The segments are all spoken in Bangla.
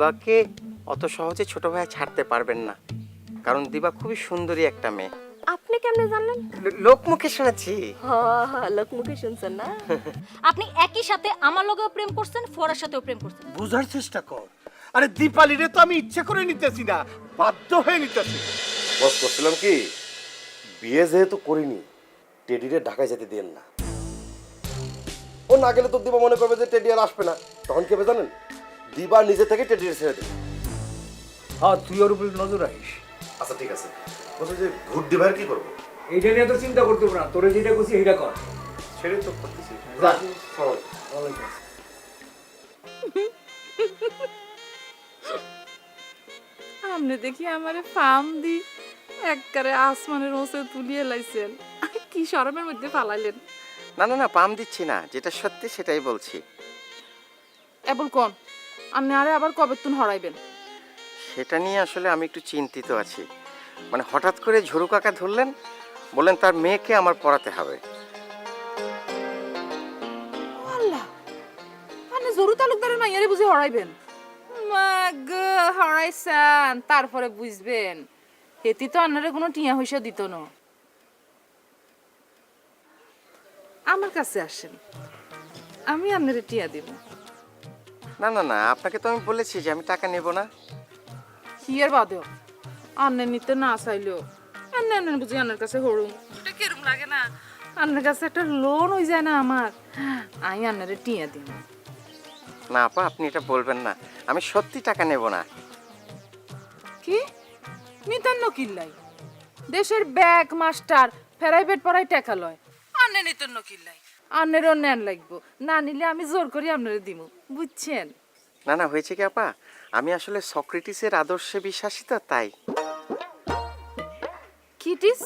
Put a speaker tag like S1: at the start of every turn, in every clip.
S1: দিবাকে অত সহজে ছোট ভাইয়া ছাড়তে পারবেন না। কারণ দিবা খুবই সুন্দরী একটা মেয়ে।
S2: আপনি কেমনে জানলেন?
S1: লো- লোকমুখে শুনেছি।
S2: হ হ লোক মুখে শুনছেন না?
S3: আপনি একই সাথে আমার লগেও প্রেম করছেন ফোরার সাথেও প্রেম করছেন।
S4: বুঝার চেষ্টা কর। আরে দীপালিরে তো আমি ইচ্ছে করে নিতেছি না বাধ্য হয়ে নিতেছি।
S5: বস করছিলাম কি? বিয়ে যেহেতু করিনি টেডিরে ঢাকায় যেতে দেন না। ও না গেলে তো দিবা মনে করবে যে টেডি আর আসবে না। তখন কি জানেন? দিবা নিজে থেকে টেডিরে ছেড়ে দেবে।
S6: হ্যাঁ তুই ওর উপরে নজর রাখিস।
S5: আচ্ছা ঠিক আছে। বলছি যে ভোট দিবার কি করব?
S6: এইটা নিয়ে তো চিন্তা করতে হবে না। তোরে যেটা করছি সেইটা কর।
S5: ছেড়ে তো করতেছি।
S6: যা।
S5: চলো।
S7: আপনি দেখি আমারে ফার্ম দি একবারে আসমানের ওসে তুলিয়ে লাইছেন। কি শরমের মধ্যে ফালাইলেন।
S1: না না না পাম দিচ্ছি না। যেটা সত্যি সেটাই বলছি।
S7: এবল কোন আপনি আরে আবার কবে তুন হরাইবেন?
S1: সেটা নিয়ে আসলে আমি একটু চিন্তিত আছি। মানে হঠাৎ করে ঝুরু কাকা ধরলেন বললেন তার মেয়েকে আমার পড়াতে হবে।
S7: আল্লাহ! আপনি জরু তালুকদারের মাইয়ারে বুঝি হরাইবেন? মাগ হরাইছেন তারপরে বুঝবেন। হেতি তো আপনারে কোনো টিয়া হইসা দিত না। আমার কাছে আসেন। আমি আপনারে টিয়া দিব।
S1: না না না আপনাকে তো আমি বলেছি যে আমি টাকা নেব না।
S7: হিয়ার বাদেও আন্নে নিতে না চাইলেও আন্নে আন্নে বুঝি আন্নের কাছে হরুম। এটা কেরম লাগে না? আন্নের কাছে একটা লোন হয়ে যায় না আমার। আমি আন্নারে টিয়া দিব
S1: না আপা আপনি এটা বলবেন না। আমি সত্যি টাকা নেব না।
S7: কি? নিতান্ন কিল্লাই। দেশের ব্যাগ মাস্টার প্রাইভেট পড়াই টাকা লয়। আন্নে নিতান্ন কিল্লাই। আন্নেরও নেন লাগবো। না নিলে আমি জোর করি আপনারে দিব বুঝছেন?
S1: না না হয়েছে কি আপা? আমি আসলে সক্রেটিসের আদর্শে বিশ্বাসী তো তাই।
S7: কিটিস?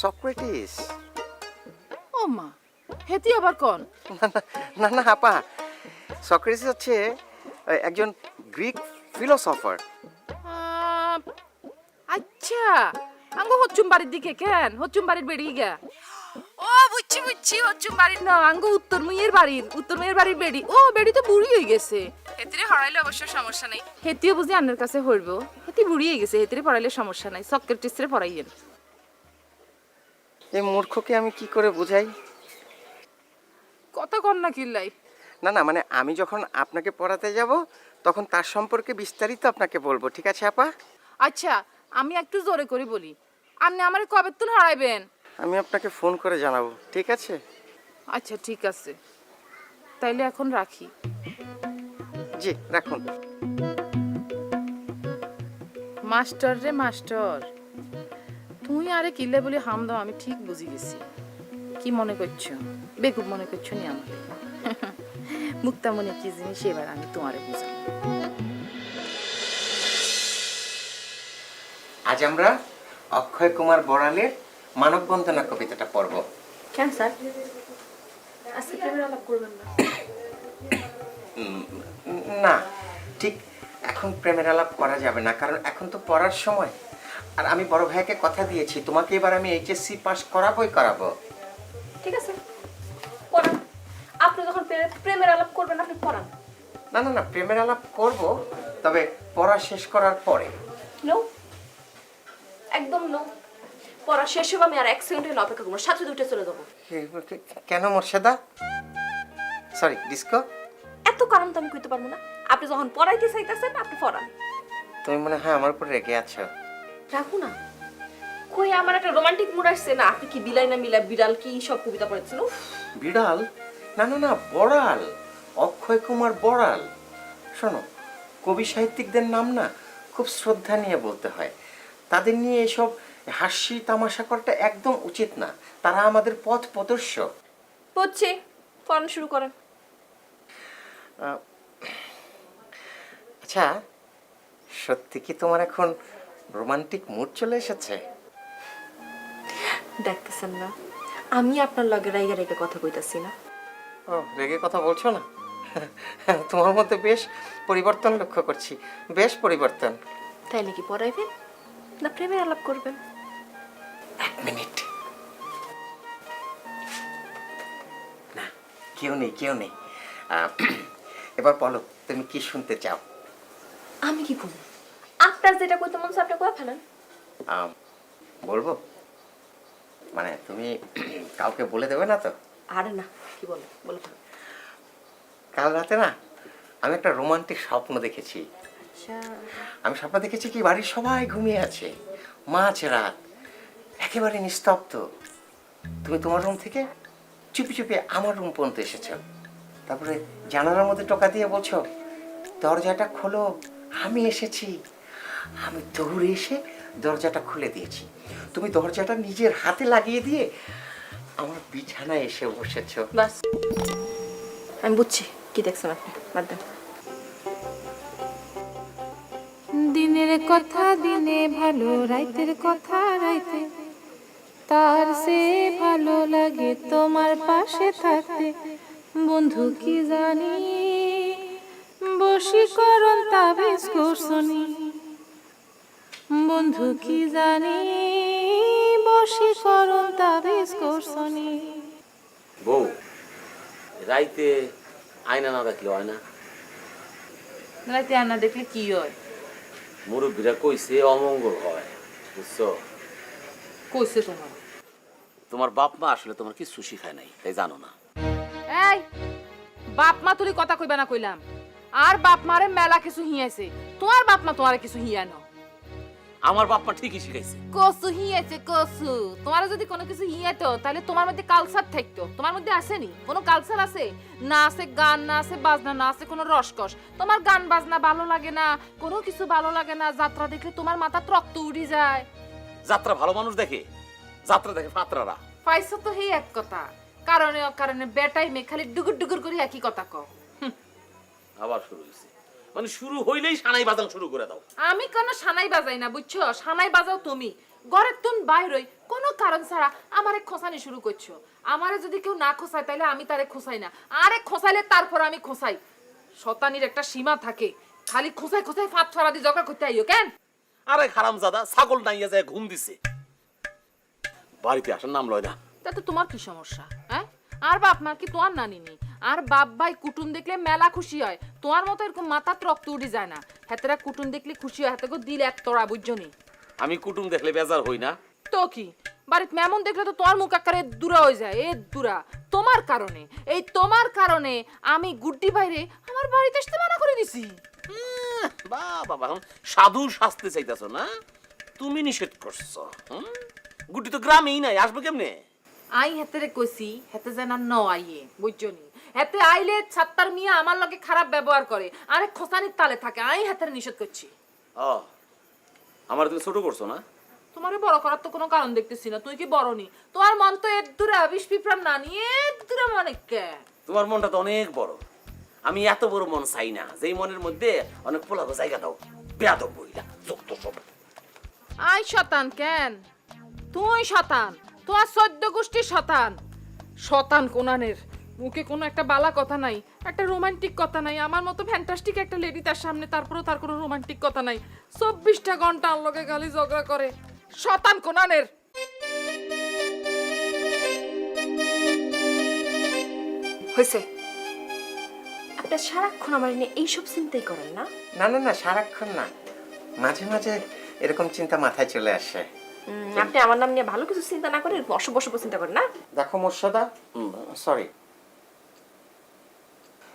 S1: সক্রেটিস?
S7: ও মা হেতি আবার কোন?
S1: না না, না না আপা। সক্রেটিস হচ্ছে আহ, একজন গ্রিক ফিলোসফার।
S7: আহ, আচ্ছা। আঙ্গো হচ্ছুম বাড়ির দিকে কেন? হচ্ছুম বাড়ির বেরিয়ে গা ও বুঝছি বুঝছি। হচ্ছুম বাড়ির না আঙ্গো উত্তর মুইয়ের বাড়ির উত্তর মুইয়ের বাড়ির বেড়ি। ও বেড়ি তো বুড়ি হয়ে গেছে। হেতিরে হরাইলে অবশ্য সমস্যা নাই। হেতিও বুঝি আন্নের কাছে হইব। হেতি বুড়ি হয়ে গেছে হেতিরে পড়াইলে সমস্যা নাই। সক্রেটিসরে পড়াইয়েন।
S1: এই মূর্খকে আমি কি করে বুঝাই?
S7: কথা কন না কিল্লাই।
S1: না না মানে আমি যখন আপনাকে পড়াতে যাব তখন তার সম্পর্কে বিস্তারিত আপনাকে বলব ঠিক আছে আপা?
S7: আচ্ছা আমি একটু জোরে করে বলি। আপনি আমার কবে তুল হারাইবেন
S1: আমি আপনাকে ফোন করে জানাব ঠিক আছে?
S7: আচ্ছা ঠিক আছে। তাইলে এখন রাখি।
S1: জি রাখুন।
S7: মাস্টার রে মাস্টার তুই আরে কিল্লে বলি হাম দাও আমি ঠিক বুঝি গেছি। কি মনে করছ? বেকুব মনে করছ নি আমার মুক্তা মনে কি জিনিস এবার আমি তোমারে বুঝাবো?
S1: আজ আমরা অক্ষয় কুমার বড়ালের মানববন্ধনা কবিতাটা পড়ব।
S2: কেন স্যার? আজকে প্রেমের আলাপ করবেন না।
S1: না ঠিক এখন প্রেমের আলাপ করা যাবে না কারণ এখন তো পড়ার সময়। আর আমি বড় ভাইকে কথা দিয়েছি তোমাকে এবার আমি এইচএসসি পাস করাবোই করাবো।
S2: ঠিক আছে পড়ান। আপনি যখন প্রেমের আলাপ করবেন আপনি পড়ান।
S1: না না না প্রেমের আলাপ করব তবে পড়া শেষ করার পরে।
S2: নো একদম নো পড়া শেষ হবে আমি আর এক সেকেন্ড হলে অপেক্ষা করব। সাথে দুটো চলে যাব।
S1: কেন মোর্শেদা? সরি ডিস্কো
S2: এত কারণ তো আমি কইতে পারব না। আপনি যখন পড়াইতে চাইতেছেন আপনি পড়ান।
S1: তুমি মনে হয় আমার উপর রেগে আছো।
S2: রাখো না। কই আমার একটা রোমান্টিক মুড আসছে না? আপনি কি বিলাই না মিলা বিড়াল কি সব কবিতা পড়েছেন?
S1: বিড়াল? না না না বড়াল। অক্ষয় কুমার বড়াল। শোনো কবি সাহিত্যিকদের নাম না খুব শ্রদ্ধা নিয়ে বলতে হয়। তাদের নিয়ে এসব হাসি তামাশা করাটা একদম উচিত না। তারা আমাদের পথ প্রদর্শক।
S2: পড়ছে পড়ানো শুরু করেন।
S1: আচ্ছা সত্যি কি তোমার এখন রোমান্টিক মুড চলে এসেছে?
S2: দেখতেছেন না। আমি আপনার লগে রাইগা রেগে কথা কইতাছি না।
S1: ও রেগে কথা বলছো না? তোমার মধ্যে বেশ পরিবর্তন লক্ষ্য করছি। বেশ পরিবর্তন।
S2: তাই নাকি পড়াইবেন? না প্রেমে আলাপ করবেন?
S1: এক মিনিট। না কেউ নেই কেউ নেই। এবার বলো তুমি কি শুনতে চাও?
S2: আমি কি করব আপনার যেটা করতে মন চায় আপনি করে ফেলেন।
S1: বলব? মানে তুমি কাউকে বলে দেবে না তো?
S2: আরে না কি বলে বলে
S1: কাল রাতে না আমি একটা রোমান্টিক স্বপ্ন দেখেছি।
S2: আচ্ছা।
S1: আমি স্বপ্ন দেখেছি কি বাড়ির সবাই ঘুমিয়ে আছে। মাঝ রাত। একেবারে নিস্তব্ধ। তুমি তোমার রুম থেকে চুপি চুপি আমার রুম পর্যন্ত এসেছ। তারপরে জানালার মধ্যে টোকা দিয়ে বলছো দরজাটা খোলো আমি এসেছি। আমি দৌড়ে এসে দরজাটা খুলে দিয়েছি। তুমি দরজাটা নিজের হাতে লাগিয়ে দিয়ে আমার বিছানায় এসে বসেছো।
S2: বাস। আমি বুঝছি। কি দেখছেন আপনি? বাদ দেন।
S7: দিনের কথা দিনে ভালো রাইতের কথা রাইতে। তার সে ভালো লাগে তোমার পাশে থাকতে। বন্ধু কি জানি? বশীকরণ তাবিজ করছনি। বন্ধু কি জানি? বশীকরণ তাবিজ করছনি।
S8: বউ রাইতে আয়না না দেখলে হয় না
S7: রাইতে আয়না দেখলে কি হয়?
S8: মুরব্বীরা কইছে অমঙ্গল হয় বুঝছ?
S7: কইছে তোমার?
S8: তোমার বাপ মা আসলে তোমার কিছু শিখায় নাই তাই জানো না।
S7: এই বাপ মা তুলি কথা কইবা না কইলাম। আর বাপ মারে মেলা কিছু হিয়াছে তোমার বাপ মা তোমার কিছু হিয়ানো
S8: আমার বাপ মা ঠিকই শিখাইছে।
S7: কসু হিয়াছে কসু। তোমার যদি কোনো কিছু হিয়াতো তাহলে তোমার মধ্যে কালচার থাকতো তোমার মধ্যে আসেনি? কোনো কালচার আছে? না আছে গান না আছে বাজনা না আছে কোনো রসকস। তোমার গান বাজনা ভালো লাগে না কোনো কিছু ভালো লাগে না। যাত্রা দেখলে তোমার মাথা রক্ত উড়ি যায়।
S8: যাত্রা ভালো মানুষ দেখে? যাত্রা দেখে ফাতরারা।
S7: পাইছো তো হে এক কথা। কারণে অকারণে বেটাই মে খালি ডুগুর ডুগুর করে একই কথা কও।
S8: আবার শুরু হয়েছে মানে শুরু হইলেই সানাই বাজানো শুরু করে দাও।
S7: আমি কোনো সানাই বাজাই না বুঝছ? সানাই বাজাও তুমি। ঘরের তুন বাইরই কোনো কারণ ছাড়া আমারে খোসানি শুরু করছ। আমারে যদি কেউ না খোসায় তাহলে আমি তারে খোসাই না। আরে খোসাইলে তারপর আমি খোসাই। শতানির একটা সীমা থাকে। খালি খোসাই খোসাই ফাঁদ ছড়া দিয়ে জগা করতে আইও কেন?
S8: আরে খারাম জাদা ছাগল নাইয়া যায় ঘুম দিছে। বাড়িতে আসার নাম লয় না।
S7: তাতে তোমার কি সমস্যা হ্যাঁ? আর বাপ মা কি তোমার নানি নেই? আর বাপ ভাই কুটুম দেখলে মেলা খুশি হয়। তোমার মতো এরকম মাথা রক্ত উঠে যায় না। হাতেরা কুটুম দেখলে খুশি হয় হাতে দিল এক তোড়া বুঝছ নি?
S8: আমি কুটুম দেখলে বেজার হই না।
S7: তো কি? বাড়িতে মেমন দেখলে তো তোমার মুখ আকারে দূরা হয়ে যায় এ দূরা। তোমার কারণে এই তোমার কারণে আমি গুড্ডি বাইরে আমার বাড়িতে আসতে মানা করে দিছি।
S8: বা বাবা সাধু শাস্তে চাইতেছ না? তুমি নিষেধ করছ হুম? গুটি তো গ্রামেই নাই আসবে কেমনে?
S7: আই হেতেরে কইছি হেতে যেন ন আইয়ে বুঝছনি হেতে আইলে ছাত্তার মিয়া আমার লগে খারাপ ব্যবহার করে আরে খোসানির তালে থাকে আই হেতেরে নিষেধ করছি।
S8: ও আমার তুমি ছোট করছ না?
S7: তোমারে বড় করার তো কোনো কারণ দেখতেছি না তুই কি বড় নি? তোমার মন তো এর দূরে বিষ পিঁপড়ার না নিয়ে এর দূরে মনে কে?
S8: তোমার মনটা তো অনেক বড়। আমি এত বড় মন চাই না। যেই মনের মধ্যে অনেক পোলাগো জায়গা দাও। বেয়াদব বইলা যত সব।
S7: আই শতান কেন? তুই শতান তোমার সদ্য গোষ্ঠীর শতান। শতান কোনানের মুখে কোনো একটা বালা কথা নাই একটা রোমান্টিক কথা নাই আমার মতো ফ্যান্টাস্টিক একটা লেডি তার সামনে তারপরেও তার কোনো রোমান্টিক কথা নাই। চব্বিশটা ঘণ্টা আনলোকে গালি ঝগড়া করে। শতান কোনানের।
S2: হয়েছে আপনার সারাক্ষণ আমার নিয়ে এইসব চিন্তাই করেন না?
S1: না না না সারাক্ষণ না। মাঝে মাঝে এরকম চিন্তা মাথায় চলে আসে।
S2: আপনি আমার নাম নিয়ে ভালো কিছু চিন্তা না করে অশুভ অশুভ চিন্তা করেন না?
S1: দেখো মোর্শদা সরি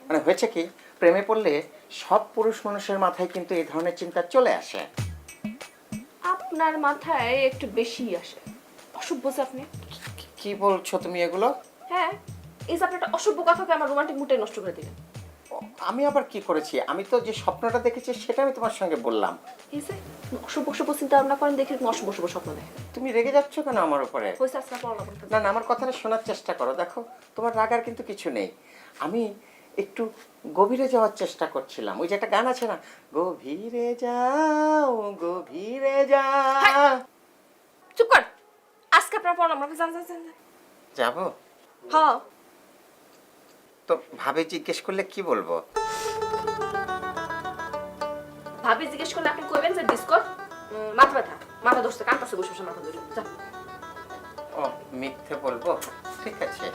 S1: মানে হয়েছে কি প্রেমে পড়লে সব পুরুষ মানুষের মাথায় কিন্তু এই ধরনের চিন্তা চলে আসে।
S2: আপনার মাথায় একটু বেশি আসে। অসভ্য যে আপনি।
S1: কি- বলছো তুমি এগুলো?
S2: হ্যাঁ এই যে আপনি একটা অসভ্য কথাকে আমার রোমান্টিক মুডটাই নষ্ট করে দিলেন।
S1: আমি আবার কি করেছি? আমি তো যে স্বপ্নটা দেখেছি সেটা আমি তোমার সঙ্গে বললাম।
S2: এই যে অশুভ অশুভ চিন্তা ভাবনা করেন দেখে অশুভ অশুভ স্বপ্ন দেখেন।
S1: তুমি রেগে যাচ্ছ কেন আমার উপরে?
S2: হয়েছে আজকে পড়ালা
S1: না। না আমার কথাটা শোনার চেষ্টা করো। দেখো তোমার রাগার কিন্তু কিছু নেই। আমি একটু গভীরে যাওয়ার চেষ্টা করছিলাম। ওই যে একটা গান আছে না গভীরে যাও গভীরে যা।
S2: চুপ কর। আজকে আপনার পড়ালাম।
S1: যাব?
S2: হ্যাঁ।
S1: তো ভাবি জিজ্ঞেস করলে কি বলব?
S2: ভাবি জিজ্ঞেস করলে আপনি কইবেন যে ডিসকর মাথা ব্যথা। মাথা দোষে কান পাশে বসে বসে মাথা দোষ
S1: ও মিথ্যে বলব? ঠিক আছে।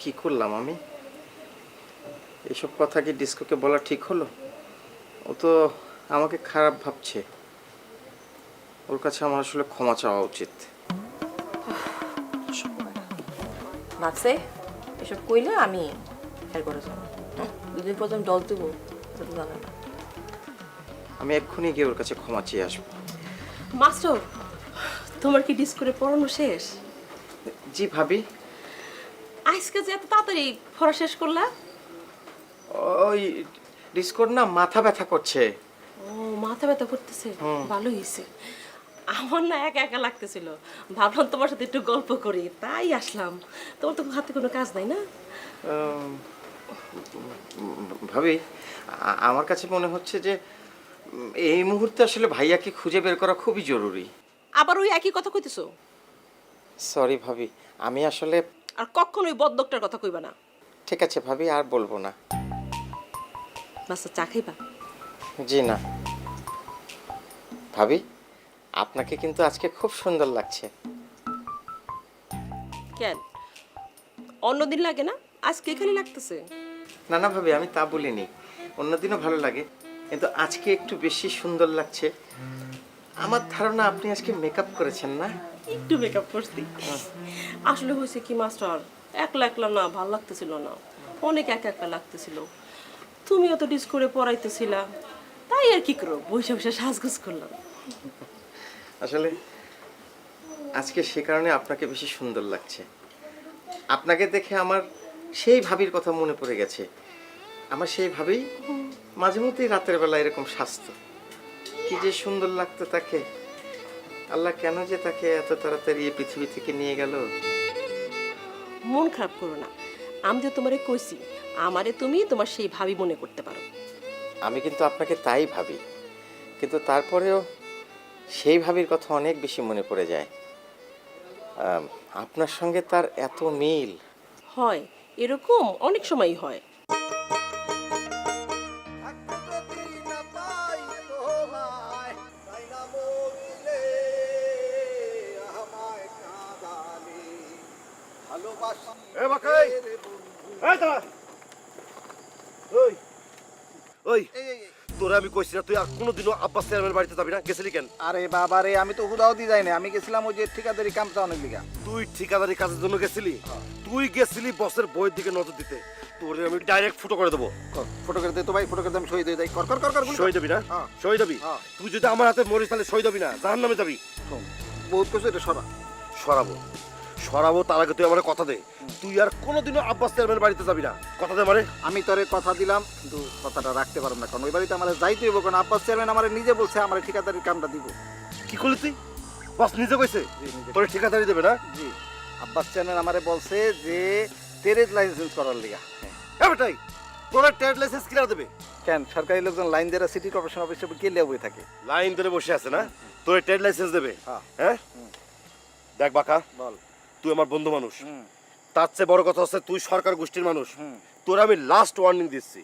S1: কি করলাম আমি? এসব কথা কি ডিস্কোকে বলা ঠিক হলো? ও তো আমাকে খারাপ ভাবছে। ওর কাছে আমার আসলে ক্ষমা চাওয়া উচিত।
S2: ভাবছে এসব কইলে আমি খেয়াল করে যাব। দুদিন পর্যন্ত ডল দেবো জানে না।
S1: আমি এক্ষুনি গিয়ে ওর কাছে ক্ষমা চেয়ে আসব।
S2: মাস্টার তোমার কি ডিসকোরে পড়ানো শেষ?
S1: জি ভাবি।
S2: আজকে যে এত তাড়াতাড়ি পড়া শেষ করলা?
S1: ওই ডিস্কোর না মাথা ব্যথা করছে।
S2: ও মাথা ব্যথা করতেছে? ভালো হয়েছে আমার না একা একা লাগতেছিল। ভাবলাম তোমার সাথে একটু গল্প করি। তাই আসলাম। তোমার তো হাতে কোনো কাজ নাই না?
S1: ভাবি আমার কাছে মনে হচ্ছে যে এই মুহূর্তে আসলে ভাইয়াকে খুঁজে বের করা খুবই জরুরি।
S2: আবার ওই একই কথা কইতেছো?
S1: সরি ভাবি আমি আসলে
S2: আর কখন ওই বদলোকটার কথা কইবা না।
S1: ঠিক আছে ভাবি আর বলব না।
S2: বাচ্চা চা খাইবা?
S1: জি না। ভাবি আপনাকে কিন্তু আজকে খুব সুন্দর লাগছে।
S2: কেন? অন্যদিন লাগে না? আজকে খালি লাগতেছে।
S1: না না ভাবি আমি তা বলিনি। অন্যদিনও ভালো লাগে কিন্তু আজকে একটু বেশি সুন্দর লাগছে। আমার ধারণা আপনি আজকে মেকআপ করেছেন না?
S2: একটু মেকআপ করছি। আসলে হয়েছে কি মাস্টার? একলা একলা না ভালো লাগতেছিল না। অনেক একা একা লাগতেছিল। তুমিও তো ডিস করে পড়াইতেছিলা। তাই আর কি করো বসে বসে সাজগোজ করলাম।
S1: আসলে আজকে সে কারণে আপনাকে বেশি সুন্দর লাগছে। আপনাকে দেখে আমার সেই ভাবির কথা মনে পড়ে গেছে। আমার সেই ভাবেই মাঝে মধ্যেই রাতের বেলা এরকম স্বাস্থ্য কি যে সুন্দর লাগতো তাকে। আল্লাহ কেন যে তাকে এত তাড়াতাড়ি এই পৃথিবী থেকে নিয়ে গেল?
S2: মন খারাপ করো না। আমি তো তোমারে কইছি আমারে তুমি তোমার সেই ভাবি মনে করতে পারো।
S1: আমি কিন্তু আপনাকে তাই ভাবি কিন্তু তারপরেও সেই ভাবির কথা অনেক বেশি মনে পড়ে যায়। আপনার সঙ্গে তার এত মিল।
S2: হয় এরকম অনেক সময়ই হয়।
S5: না তুই আর কোনোদিনও আব্বাস চেয়ারম্যান বাড়িতে যাবি না? গেছিলি কেন?
S4: আরে বাবা রে আমি তো হুদাও দি যাই না আমি গেছিলাম ওই যে ঠিকাদারি কামটা অনেক লিগা
S5: তুই ঠিকাদারি কাজের জন্য গেছিলি? তুই গেছিলি বসের বইয়ের দিকে নজর দিতে। তোরে আমি ডাইরেক্ট ফুটো করে দেবো।
S4: ফটো করে দে তো ভাই ফটো করে আমি সই দিয়ে যাই। কর কর কর কর।
S5: সই দিবি না?
S4: হ্যাঁ।
S5: দিবি?
S4: হ্যাঁ।
S5: তুই যদি আমার হাতে মরিস তাহলে সই দিবি না জাহান নামে যাবি
S4: বহুত কিছু এটা সরা।
S5: সরাবো। সরাবো তার আগে তুই আমার কথা দে। তুই আর কোনোদিনও আব্বাস চেয়ারম্যান বাড়িতে যাবি না। কথা দে মানে
S4: আমি তোরে কথা দিলাম কিন্তু কথাটা রাখতে পারব না কারণ ওই বাড়িতে আমার যাইতে হইব কারণ আব্বাস চেয়ারম্যান আমার নিজে বলছে আমার ঠিকাদারির কামটা দিব।
S5: কি করলি তুই? বস নিজে কইছে। তোর ঠিকাদারি দেবে না?
S4: জি আব্বাস চেয়ারম্যান আমারে বলছে যে তেরেজ লাইসেন্স করার লিগা। হ্যাঁ।
S5: বেটাই তোর ট্রেড লাইসেন্স কিনা দেবে?
S4: কেন সরকারি লোকজন লাইন দেওয়া সিটি কর্পোরেশন অফিসে গেলে বই থাকে।
S5: লাইন ধরে বসে আছে না? তোর ট্রেড লাইসেন্স দেবে।
S4: হ্যাঁ।
S5: হ্যাঁ? দেখ বাকা।
S4: বল।
S5: তুই আমার বন্ধু মানুষ। তার চেয়ে বড় কথা হচ্ছে তুই সরকার গোষ্ঠীর মানুষ। তোর আমি লাস্ট ওয়ার্নিং দিচ্ছি।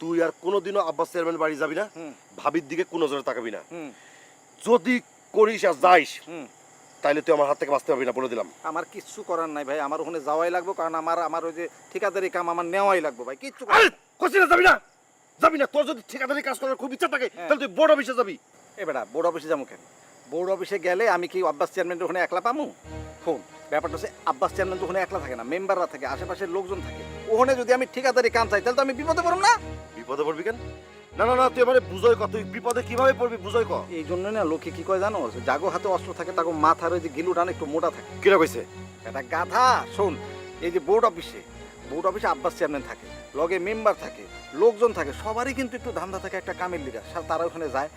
S5: তুই আর কোনোদিনও আব্বাস চেয়ারম্যান বাড়ি যাবি না। ভাবির দিকে কোনো নজরে তাকাবি না। যদি করিস আর যাইস তুই আমার হাত থেকে বাঁচতে পারবি না বলে দিলাম।
S4: আমার কিচ্ছু করার নাই ভাই আমার ওখানে যাওয়াই লাগবে কারণ আমার আমার ওই যে ঠিকাদারি কাম আমার নেওয়াই লাগবে ভাই কিচ্ছু।
S5: কইছি না যাবি না? যাবি না? তোর যদি ঠিকাদারি কাজ করার খুব ইচ্ছা থাকে
S4: হ্যাঁ।
S5: তাহলে তুই বড় অফিসে যাবি।
S4: এ বেটা বোর্ড অফিসে যাব কেন? বোর্ড অফিসে গেলে আমি কি আব্বাস চেয়ারম্যানের ওখানে একলা পামু? ফোন। ব্যাপারটা হচ্ছে আব্বাস চেয়ারম্যান তো ওখানে একলা থাকে না মেম্বাররা থাকে আশেপাশের লোকজন থাকে। ওখানে যদি আমি ঠিকাদারি কাম চাই তাহলে তো আমি বিপদে পড়ব না?
S5: বিপদে পড়বি কেন? না না না তুই মানে বুঝই কত তুই বিপদে কীভাবে পড়বি বুঝই ক?
S4: এই জন্য না লোকে কি কয় জানো? জাগো হাতে অস্ত্র থাকে তাকে মাথার ওই যে গিলুটান একটু মোটা থাকে।
S5: কিরা কইছে?
S4: এটা গাধা শোন এই যে বোর্ড অফিসে বোর্ড অফিসে আব্বাস চেয়ারম্যান থাকে লগে মেম্বার থাকে লোকজন থাকে সবারই কিন্তু একটু ধান্দা থাকে একটা কামের লিগা। তারা ওখানে যায়।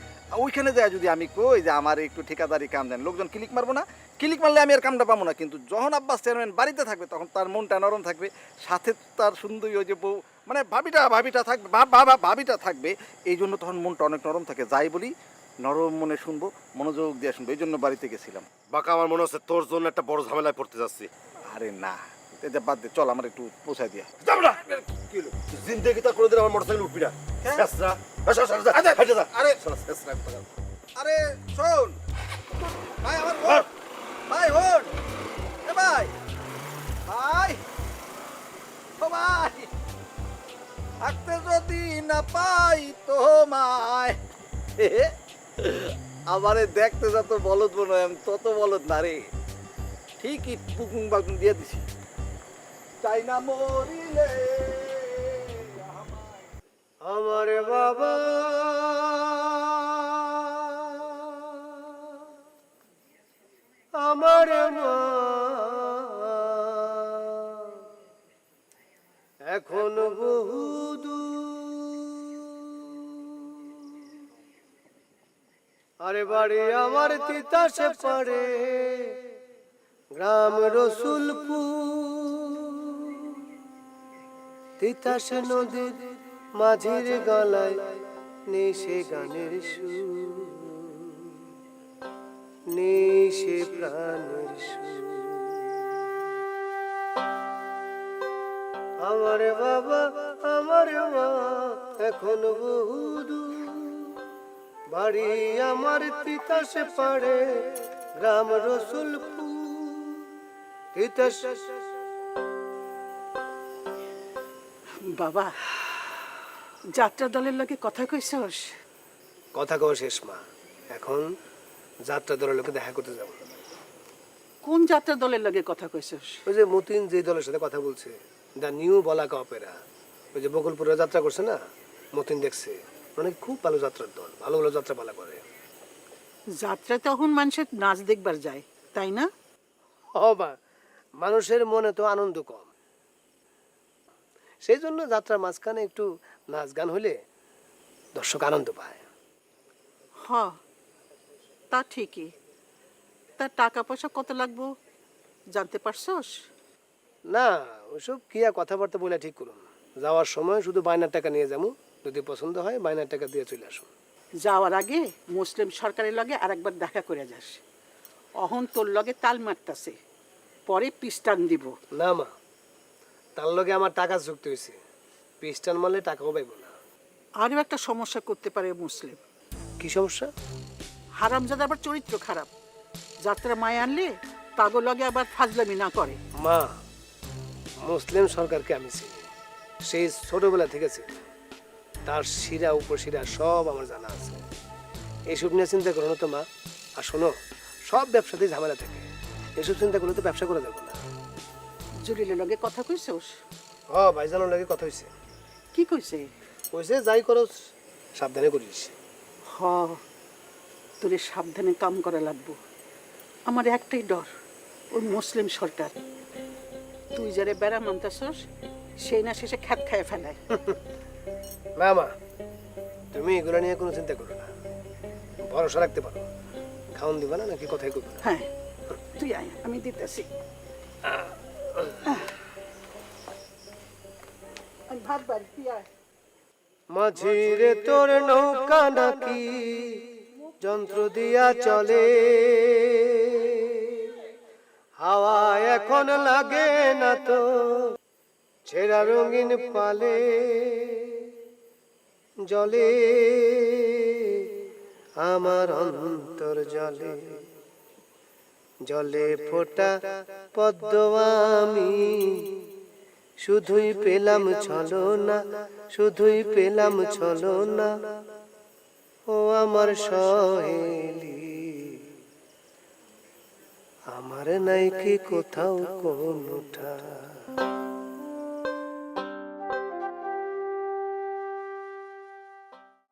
S4: ওইখানে যায় যদি আমি কই যে আমার একটু ঠিকাদারি কাম দেন লোকজন ক্লিক মারবো না। ক্লিক মারলে আমি আর কামটা পাবো না কিন্তু যখন আব্বাস চেয়ারম্যান বাড়িতে থাকবে তখন তার মনটা নরম থাকবে সাথে তার সুন্দরী ওই যে বউ মানে ভাবিটা ভাবিটা থাকবে ভা- ভাবিটা থাকবে এই জন্য তখন মনটা অনেক নরম থাকে। যাই বলি নরম মনে শুনব মনোযোগ দিয়ে শুনব এই জন্য বাড়িতে গেছিলাম।
S5: বাকা আমার মনে হচ্ছে তোর জন্য একটা বড় ঝামেলায় পড়তে যাচ্ছি।
S4: আরে না। বাদ দে চল আমার একটু পৌঁছাই দিয়া
S5: যাব না। জিন্দেগি তা কোনোদিন আমার মোটরসাইকেল উঠবি না।
S4: আরে আরে। শোন। ভাই থাকতে হ্যাঁ। যদি আমারে দেখতে যত বলদ বলো তত বলদ না রে। ঠিকই পুকুং বাকুং দিয়ে দিছি। চাই না মরিলে?
S9: আমার বাবা। আমার মা। এখন বহু আরে বাড়ি আমার তিতাসে পারে গ্রাম রসুলপুর। তিতাস নদীর মাঝির গলায় নেশে গানের সুর, নেশে প্রাণের সুর। আমার বাবা, আমার মা এখন বহুদূর বাড়ি আমার তিতাসে পাড়ে গ্রাম রসুলপুর। তিতাস
S10: বাবা যাত্রা দলের লগে কথা কইছস?
S9: কথা কওয়া শেষ মা। এখন যাত্রা দলের লোকে দেখা করতে যাব।
S10: কোন যাত্রা দলের লগে কথা কইছস?
S9: ওই যে মতিন যে দলের সাথে কথা বলছে দ্য নিউ বলাকা অপেরা। ওই যে বকুলপুরে যাত্রা করছে না? মতিন দেখছে। মানে খুব ভালো যাত্রার দল ভালো ভালো যাত্রা পালা করে।
S10: যাত্রা তখন মানুষের নাচ দেখবার যায় তাই না?
S9: হবা মানুষের মনে তো আনন্দ কম। সেই জন্য যাত্রার মাঝখানে একটু নাচ গান হলে দর্শক আনন্দ পায়।
S10: হ তা ঠিকই। তা টাকা পয়সা কত লাগবো? জানতে পারছস?
S9: না ওসব কি আর কথাবার্তা বলে ঠিক করুন। যাওয়ার সময় শুধু বায়নার টাকা নিয়ে যাব। যদি পছন্দ হয় বায়নার টাকা দিয়ে চলে আসুন।
S10: যাওয়ার আগে মুসলিম সরকারের লগে আরেকবার দেখা করে যাস। অহন তোর লগে তাল মারতাছে। পরে পিস্টান দিব।
S9: না মা তার লগে আমার টাকা যুক্ত হয়েছে। পিস্টান মারলে টাকাও পাইব না।
S10: আরও একটা সমস্যা করতে পারে মুসলিম।
S9: কি সমস্যা?
S10: হারামজাদা আবার চরিত্র খারাপ। যাত্রা মায় আনলে তাগো লগে আবার ফাজলামি না করে।
S9: মা মুসলিম সরকারকে আমি চিনি। সেই ছোটবেলা থেকে চিনি। তার শিরা উপশিরা সব আমার জানা আছে। এইসব নিয়ে চিন্তা করো না তো মা। আর শোনো সব ব্যবসাতেই ঝামেলা থাকে। এসব চিন্তা করলে তো ব্যবসা করা যাবে না।
S10: জলিলের লগে কথা কইছস
S9: হ ভাইজানোর লাগে কথা হয়েছে
S10: কি কইছে?
S9: কইছে যাই করো সাবধানে করিস
S10: হ তোরে সাবধানে কাম করা লাগবো। আমার একটাই ডর ওই মুসলিম সরকার। তুই যারে বেড়া মানতাছস সেই না শেষে খ্যাত খায় ফেলায়।
S9: না মা তুমি এগুলো নিয়ে কোনো চিন্তা করো না। ভরসা রাখতে পারো। খাওন দিবা না নাকি কথাই করবে
S10: হ্যাঁ তুই আয় আমি দিতেছি। আয়
S9: মাঝিরে তোর নৌকা নাকি? যন্ত্র দিয়া চলে। হাওয়া এখন লাগে না তো, ছেঁড়া রঙিন পালে। জলে, আমার অন্তর জলে জলে ফোটা পদ্ম আমি শুধুই পেলাম ছলো না শুধুই পেলাম ছলো না ও আমার সহেলি। আমার নাই কি কোথাও কোনটা।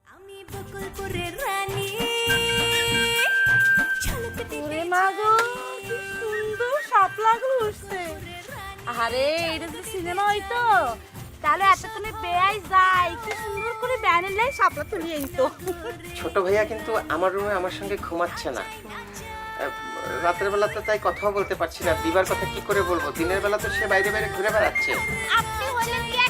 S11: আমি বকুলপুরের
S7: আরে এটা তো সিনেমা হইতো তাহলে এতক্ষণে বেয়াই যায় কি সুন্দর করে ব্যানের লাই সাপলা তুলিয়ে দিত
S1: ছোট ভাইয়া কিন্তু আমার রুমে আমার সঙ্গে ঘুমাচ্ছে না। রাতের বেলা তো তাই কথাও বলতে পারছি না। দিবার কথা কি করে বলব? দিনের বেলা তো সে বাইরে বাইরে ঘুরে বেড়াচ্ছে।
S11: আপনি হলেন কি?